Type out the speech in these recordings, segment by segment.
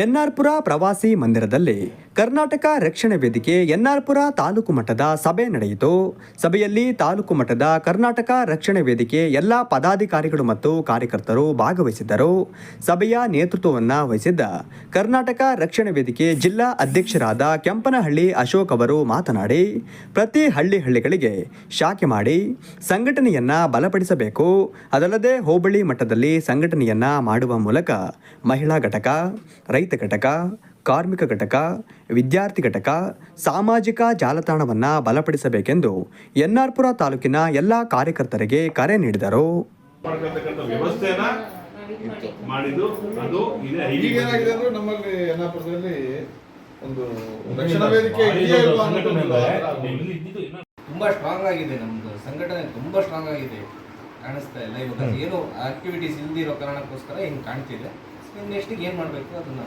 ಎನ್ಆರ್ಪುರ ಪ್ರವಾಸಿ ಮಂದಿರದಲ್ಲಿ ಕರ್ನಾಟಕ ರಕ್ಷಣೆ ವೇದಿಕೆ ಎನ್ಆರ್ಪುರ ತಾಲೂಕು ಮಟ್ಟದ ಸಭೆ ನಡೆಯಿತು. ಸಭೆಯಲ್ಲಿ ತಾಲೂಕು ಮಟ್ಟದ ಕರ್ನಾಟಕ ರಕ್ಷಣೆ ವೇದಿಕೆ ಎಲ್ಲ ಪದಾಧಿಕಾರಿಗಳು ಮತ್ತು ಕಾರ್ಯಕರ್ತರು ಭಾಗವಹಿಸಿದ್ದರು. ಸಭೆಯ ನೇತೃತ್ವವನ್ನು ವಹಿಸಿದ್ದ ಕರ್ನಾಟಕ ರಕ್ಷಣೆ ವೇದಿಕೆ ಜಿಲ್ಲಾ ಅಧ್ಯಕ್ಷರಾದ ಕೆಂಪನಹಳ್ಳಿ ಅಶೋಕ್ ಅವರು ಮಾತನಾಡಿ, ಪ್ರತಿ ಹಳ್ಳಿ ಹಳ್ಳಿಗಳಿಗೆ ಶಾಖೆ ಮಾಡಿ ಸಂಘಟನೆಯನ್ನು ಬಲಪಡಿಸಬೇಕು. ಅದಲ್ಲದೆ ಹೋಬಳಿ ಮಟ್ಟದಲ್ಲಿ ಸಂಘಟನೆಯನ್ನ ಮಾಡುವ ಮೂಲಕ ಮಹಿಳಾ ಘಟಕ, ರೈತ ಘಟಕ ಕಾರ್ಮಿಕ ಘಟಕ ವಿದ್ಯಾರ್ಥಿ ಘಟಕ ಸಾಮಾಜಿಕ ಜಾಲತಾಣವನ್ನು ಬಲಪಡಿಸಬೇಕೆಂದು ಎನ್ಆರ್ಪುರ ತಾಲೂಕಿನ ಎಲ್ಲ ಕಾರ್ಯಕರ್ತರಿಗೆ ಕರೆ ನೀಡಿದರು. ಮಾಡ್ಕೊಳ್ತಕ್ಕಂಥ ಮಾಡಿದ್ದು ಅದು ಇದೆ ಈಗ ಏನಾಗಿದೆ ಅಂದ್ರೆ ನಮ್ಮಲ್ಲಿ ಯನ್ನಾಪುರದಲ್ಲಿ ಒಂದು ರಕ್ಷಣಾ ವೇದಿಕೆ ಇದೆಯಾ ಇಲ್ವಾ ಅನ್ನೋದು ಒಂದು ಆತರ ತುಂಬಾ ಸ್ಟ್ರಾಂಗ್ ಆಗಿದೆ ನಮ್ದು. ಸಂಘಟನೆ ತುಂಬಾ ಸ್ಟ್ರಾಂಗ್ ಆಗಿದೆ. ಕಾಣಿಸ್ತಾ ಇಲ್ಲ. ಇವಾಗ ಏನು ಆಕ್ಟಿವಿಟೀಸ್ ಇಲ್ದಿರೋ ಕಾರಣಕ್ಕೋಸ್ಕರ ಹಿಂಗ್ ಕಾಣ್ತಿದೆ. ನೆಕ್ಸ್ಟ್ ಏನ್ ಮಾಡ್ಬೇಕು? ಅದನ್ನ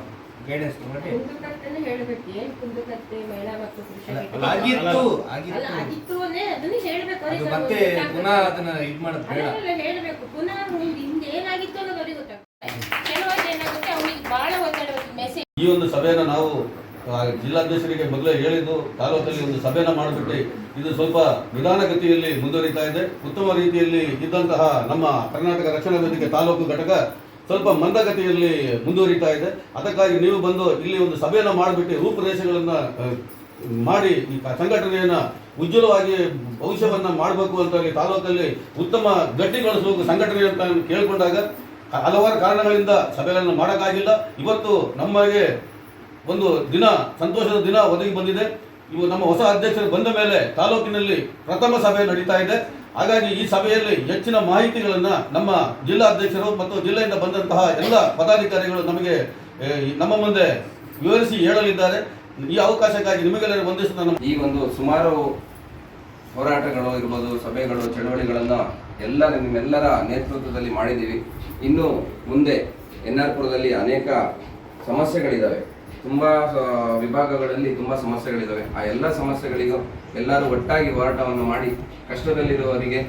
ಗೈಡೆನ್ಸ್ ತಗೊಂಡ್ರೆ ಕುಂದುಕಟ್ಟೆನೇ ಹೇಳ್ಬೇಕು. ಏನ್ ಕುಂದುಕಟ್ಟೆ ಮಹಿಳಾ ಮತ್ತು ಪುರುಷ ಅಲ್ಲ, ಆಗಿತ್ತು ಅಲ್ಲ ಆಗಿತ್ತು. ಆಗಿತ್ತು ಅನ್ನೇ ಅದನ್ನೇ ಹೇಳ್ಬೇಕು. ಅದು ಅವ್ರಿಗೆ ಮತ್ತೆ. ಪುನಃ ಅದನ್ನ ಇದು ಮಾಡೋದು ಬೇಡ. ಅದನ್ನೆಲ್ಲ ಹೇಳ್ಬೇಕು. ಪುನಃ ಮುಂದೆ ಹಿಂದೆ ಏನಾಗಿತ್ತು ಅನ್ನೋದು ಅವ್ರಿಗೆ ಗೊತ್ತಾಗ್ತದೆ. ಕೆಲವೊಂದು ಏನಾಗುತ್ತೆ ಅವ್ರಿಗೆ ಬಹಳ ಒತ್ತಡ ಮೆಸೇಜ್ ಈ ಒಂದು ಸಭೆಯನ್ನು ನಾವು ಆ, ಜಿಲ್ಲಾಧ್ಯಕ್ಷರಿಗೆ ಮೊದಲೇ ಹೇಳಿದ್ದು ತಾಲೂಕಲ್ಲಿ ಒಂದು ಸಭೆಯನ್ನು ಮಾಡಿಬಿಟ್ಟು ಇದು ಸ್ವಲ್ಪ ನಿಧಾನಗತಿಯಲ್ಲಿ ಮುಂದುವರಿತಾ ಇದೆ. ಉತ್ತಮ ರೀತಿಯಲ್ಲಿ ಇದ್ದಂತಹ ನಮ್ಮ ಕರ್ನಾಟಕ ರಕ್ಷಣಾ ವೇದಿಕೆ ತಾಲೂಕು ಘಟಕ ಸ್ವಲ್ಪ ಮಂದಗತಿಯಲ್ಲಿ ಮುಂದುವರಿತಾ ಇದೆ. ಅದಕ್ಕಾಗಿ ನೀವು ಬಂದು ಇಲ್ಲಿ ಒಂದು ಸಭೆಯನ್ನು ಮಾಡಿಬಿಟ್ಟು ರೂಪುರೇಷೆಗಳನ್ನು ಮಾಡಿ ಈ ಸಂಘಟನೆಯನ್ನು ಉಜ್ವಲವಾಗಿ ಭವಿಷ್ಯವನ್ನ ಮಾಡಬೇಕು ಅಂತ ಹೇಳಿ ತಾಲೂಕಲ್ಲಿ ಉತ್ತಮ ಗಟ್ಟಿಗೊಳಿಸಬೇಕು ಸಂಘಟನೆ ಅಂತ ಕೇಳಿಕೊಂಡಾಗ ಹಲವಾರು ಕಾರಣಗಳಿಂದ ಸಭೆಗಳನ್ನು ಮಾಡೋಕ್ಕಾಗಿಲ್ಲ. ಇವತ್ತು ನಮಗೆ ಒಂದು ದಿನ, ಸಂತೋಷದ ದಿನ ಒದಗಿ ಬಂದಿದೆ. ಇವು ನಮ್ಮ ಹೊಸ ಅಧ್ಯಕ್ಷರು ಬಂದ ಮೇಲೆ ತಾಲೂಕಿನಲ್ಲಿ ಪ್ರಥಮ ಸಭೆ ನಡೀತಾ ಇದೆ. ಹಾಗಾಗಿ ಈ ಸಭೆಯಲ್ಲಿ ಹೆಚ್ಚಿನ ಮಾಹಿತಿಗಳನ್ನು ನಮ್ಮ ಜಿಲ್ಲಾ ಅಧ್ಯಕ್ಷರು ಮತ್ತು ಜಿಲ್ಲೆಯಿಂದ ಬಂದಂತಹ ಎಲ್ಲ ಪದಾಧಿಕಾರಿಗಳು ನಮಗೆ ನಮ್ಮ ಮುಂದೆ ವಿವರಿಸಿ ಹೇಳಲಿದ್ದಾರೆ. ಈ ಅವಕಾಶಕ್ಕಾಗಿ ನಿಮಗೆಲ್ಲರಿಗೂ ವಂದಿಸುತ್ತಾ ನಾನು ಈ ಒಂದು ಸುಮಾರು ಹೋರಾಟಗಳು ಇರ್ಬೋದು, ಸಭೆಗಳು, ಚಳವಳಿಗಳನ್ನು ಎಲ್ಲ ನಿಮ್ಮೆಲ್ಲರ ನೇತೃತ್ವದಲ್ಲಿ ಮಾಡಿದ್ದೀವಿ. ಇನ್ನು ಮುಂದೆ ಎನ್ ಆರ್ ಪುರದಲ್ಲಿ ಅನೇಕ ಸಮಸ್ಯೆಗಳಿದ್ದಾವೆ ತುಂಬ ವಿಭಾಗಗಳಲ್ಲಿ ತುಂಬ ಸಮಸ್ಯೆಗಳಿದ್ದಾವೆ ಆ ಎಲ್ಲ ಸಮಸ್ಯೆಗಳಿಗೂ ಎಲ್ಲರೂ ಒಟ್ಟಾಗಿ ಹೋರಾಟವನ್ನು ಮಾಡಿ, ಕಷ್ಟದಲ್ಲಿರುವವರಿಗೆ,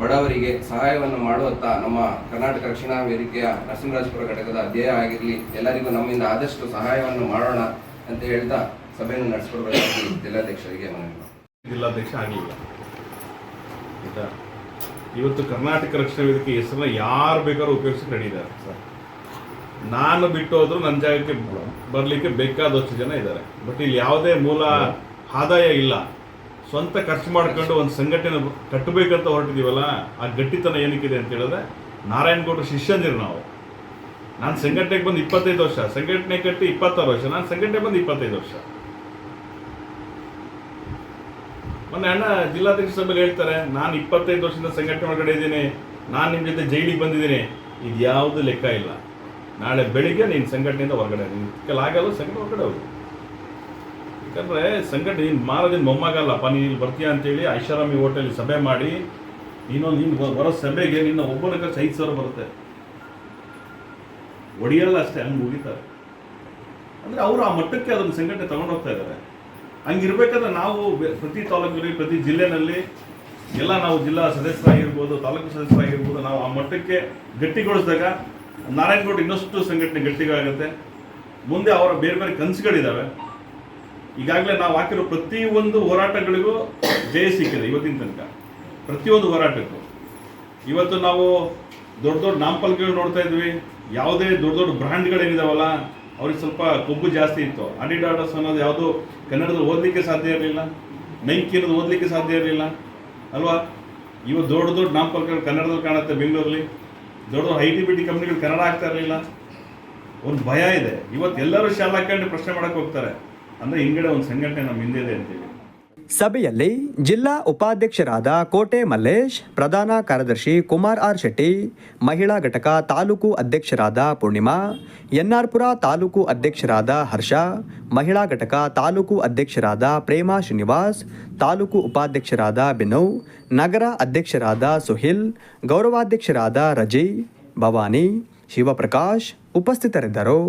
ಬಡವರಿಗೆ ಸಹಾಯವನ್ನು ಮಾಡುವತ್ತ ನಮ್ಮ ಕರ್ನಾಟಕ ರಕ್ಷಣಾ ವೇದಿಕೆಯ ನರಸಿಂಹರಾಜಪುರ ಘಟಕದ ಧ್ಯೇಯ ಆಗಿರಲಿ, ಎಲ್ಲರಿಗೂ ನಮ್ಮಿಂದ ಆದಷ್ಟು ಸಹಾಯವನ್ನು ಮಾಡೋಣ ಅಂತ ಹೇಳ್ತಾ ಸಭೆಯನ್ನು ನಡೆಸಿಕೊಡಬೇಕಾಗಿ ಜಿಲ್ಲಾಧ್ಯಕ್ಷರಿಗೆ ಮನವಿ. ಜಿಲ್ಲಾಧ್ಯಕ್ಷ ಆಗಲಿಲ್ಲ. ಇವತ್ತು ಕರ್ನಾಟಕ ರಕ್ಷಣಾ ವೇದಿಕೆ ಹೆಸರನ್ನ ಯಾರು ಬೇಕಾದ್ರೂ ಉಪಯೋಗಿಸಿ ನಡೀತಾರೆ ಸರ್. ನಾನು ಬಿಟ್ಟು ಹೋದ್ರು ನನ್ನ ಜಾಗಕ್ಕೆ ಬರಲಿಕ್ಕೆ ಬೇಕಾದಷ್ಟು ಜನ ಇದ್ದಾರೆ. ಬಟ್ ಇಲ್ಲಿ ಯಾವುದೇ ಮೂಲ ಆದಾಯ ಇಲ್ಲ. ಸ್ವಂತ ಖರ್ಚು ಮಾಡ್ಕೊಂಡು ಒಂದು ಸಂಘಟನೆ ಕಟ್ಟಬೇಕಂತ ಹೊರಟಿದೀವಲ್ಲ ಆ ಗಟ್ಟಿತನ ಏನಕ್ಕಿದೆ ಅಂತ ಹೇಳಿದ್ರೆ ನಾರಾಯಣಗೌಡರು ಶಿಷ್ಯಂದಿರು ನಾವು. ನಾನು ಸಂಘಟನೆಗೆ ಬಂದು ಇಪ್ಪತ್ತೈದು ವರ್ಷ, ಸಂಘಟನೆ ಕಟ್ಟಿ ಇಪ್ಪತ್ತಾರು ವರ್ಷ, ನಾನು ಸಂಘಟನೆ ಬಂದು ಇಪ್ಪತ್ತೈದು ವರ್ಷ. ಮೊನ್ನೆ ಅಣ್ಣ ಜಿಲ್ಲಾಧ್ಯಕ್ಷ ಸಭೆಯಲ್ಲಿ ಹೇಳ್ತಾರೆ, ನಾನು ಇಪ್ಪತ್ತೈದು ವರ್ಷದಿಂದ ಸಂಘಟನೆ ಒಳಗಡೆ ಇದ್ದೀನಿ, ನಾನು ನಿಮ್ಮ ಜೊತೆ ಜೈಲಿಗೆ ಬಂದಿದ್ದೀನಿ. ಇದು ಯಾವುದು ಲೆಕ್ಕ ಇಲ್ಲ. ನಾಳೆ ಬೆಳಿಗ್ಗೆ ನೀನು ಸಂಘಟನೆಯಿಂದ ಹೊರಗಡೆ ನೀನು ಆಗಲ್ಲ ಸಂಘಟನೆ ಹೊರಗಡೆ ಹೋಗು. ಯಾಕಂದರೆ ಸಂಘಟನೆ ನೀನು ಮಾರೋದಿನ ಮೊಮ್ಮಗಲ್ಲಪ್ಪ, ನೀನು ಇಲ್ಲಿ ಬರ್ತೀಯ ಅಂತೇಳಿ ಐಷಾರಾಮಿ ಹೋಟೆಲ್ ಸಭೆ ಮಾಡಿ, ನೀನು ನೀನು ಬರೋ ಸಭೆಗೆ ನಿನ್ನ ಒಬ್ಬನ ಖರ್ಚು ಐದು ಸಾವಿರ ಬರುತ್ತೆ. ಒಡೆಯಲ್ಲ ಅಷ್ಟೇ, ಹಂಗೆ ಮುಗಿತಾರೆ. ಅಂದರೆ ಅವರು ಆ ಮಟ್ಟಕ್ಕೆ ಅದನ್ನು ಸಂಘಟನೆ ತಗೊಂಡು ಹೋಗ್ತಾ ಇದ್ದಾರೆ ಹಂಗಿರ್ಬೇಕಾದ್ರೆ ನಾವು ಪ್ರತಿ ತಾಲೂಕಿನಲ್ಲಿ, ಪ್ರತಿ ಜಿಲ್ಲೆನಲ್ಲಿ ಎಲ್ಲ ನಾವು ಜಿಲ್ಲಾ ಸದಸ್ಯರಾಗಿರ್ಬೋದು, ತಾಲೂಕು ಸದಸ್ಯರಾಗಿರ್ಬೋದು, ನಾವು ಆ ಮಟ್ಟಕ್ಕೆ ಗಟ್ಟಿಗೊಳಿಸಿದಾಗ ನಾರಾಯಣಗೌಡ ಇನ್ನಷ್ಟು ಸಂಘಟನೆ ಗಟ್ಟಿಗಾಗುತ್ತೆ. ಮುಂದೆ ಅವರ ಬೇರೆ ಬೇರೆ ಕನಸುಗಳಿದ್ದಾವೆ ಈಗಾಗಲೇ ನಾವು ಹಾಕಿರೋ ಪ್ರತಿಯೊಂದು ಹೋರಾಟಗಳಿಗೂ ಜಯ ಸಿಕ್ಕಿದೆ ಇವತ್ತಿನ ತನಕ. ಪ್ರತಿಯೊಂದು ಹೋರಾಟಕ್ಕೂ. ಇವತ್ತು ನಾವು ದೊಡ್ಡ ದೊಡ್ಡ ನಾಮಫಲಕಗಳು ನೋಡ್ತಾ ಇದ್ವಿ. ಯಾವುದೇ ದೊಡ್ಡ ದೊಡ್ಡ ಬ್ರ್ಯಾಂಡ್ಗಳೇನಿದಾವಲ್ಲ ಅವ್ರಿಗೆ ಸ್ವಲ್ಪ ಕೊಬ್ಬು ಜಾಸ್ತಿ ಇತ್ತು. ಅಡಿಡಾಡಸ್ ಅನ್ನೋದು ಯಾವುದು ಕನ್ನಡದಲ್ಲಿ ಓದಲಿಕ್ಕೆ ಸಾಧ್ಯ ಇರಲಿಲ್ಲ, ನೈಕಿ ಅನ್ನೋದು ಓದಲಿಕ್ಕೆ ಸಾಧ್ಯ ಇರಲಿಲ್ಲ. ಅಲ್ವಾ? ಇವತ್ತು ದೊಡ್ಡ ದೊಡ್ಡ ನಾಮಫಲಕಗಳು ಕನ್ನಡದಲ್ಲಿ ಕಾಣುತ್ತೆ ಬೆಂಗಳೂರಲ್ಲಿ. ದೊಡ್ಡ ಐ ಟಿ ಬಿ ಟಿ ಕಂಪ್ನಿಗಳು ಕನ್ನಡ ಆಗ್ತಾ ಇರಲಿಲ್ಲ. ಒಂದು ಭಯ ಇದೆ. ಇವತ್ತು ಎಲ್ಲರೂ ಶಾಲೆ ಹಾಕೊಂಡು ಪ್ರಶ್ನೆ ಮಾಡೋಕ್ಕೆ ಹೋಗ್ತಾರೆ. ಅಂದರೆ ಹಿಂಗಡೆ ಒಂದು ಸಂಘಟನೆ ನಮ್ಮ ಹಿಂದೆ ಇದೆ ಅಂತೇಳಿ. ಸಭೆಯಲ್ಲಿ ಜಿಲ್ಲಾ ಉಪಾಧ್ಯಕ್ಷರಾದ ಕೋಟೆ ಮಲ್ಲೇಶ್, ಪ್ರಧಾನ ಕಾರ್ಯದರ್ಶಿ ಕುಮಾರ್ ಆರ್ ಶೆಟ್ಟಿ, ಮಹಿಳಾ ಘಟಕ ತಾಲೂಕು ಅಧ್ಯಕ್ಷರಾದ ಪೂರ್ಣಿಮಾ, ಎನ್ಆರ್ಪುರ ತಾಲೂಕು ಅಧ್ಯಕ್ಷರಾದ ಹರ್ಷ, ಮಹಿಳಾ ಘಟಕ ತಾಲೂಕು ಅಧ್ಯಕ್ಷರಾದ ಪ್ರೇಮಾ ಶ್ರೀನಿವಾಸ್, ತಾಲೂಕು ಉಪಾಧ್ಯಕ್ಷರಾದ ಬಿನವ್ ನಗರ ಅಧ್ಯಕ್ಷರಾದ ಸುಹಿಲ್, ಗೌರವಾಧ್ಯಕ್ಷರಾದ ರಜಿ, ಭವಾನಿ, ಶಿವಪ್ರಕಾಶ್ ಉಪಸ್ಥಿತರಿದ್ದರು.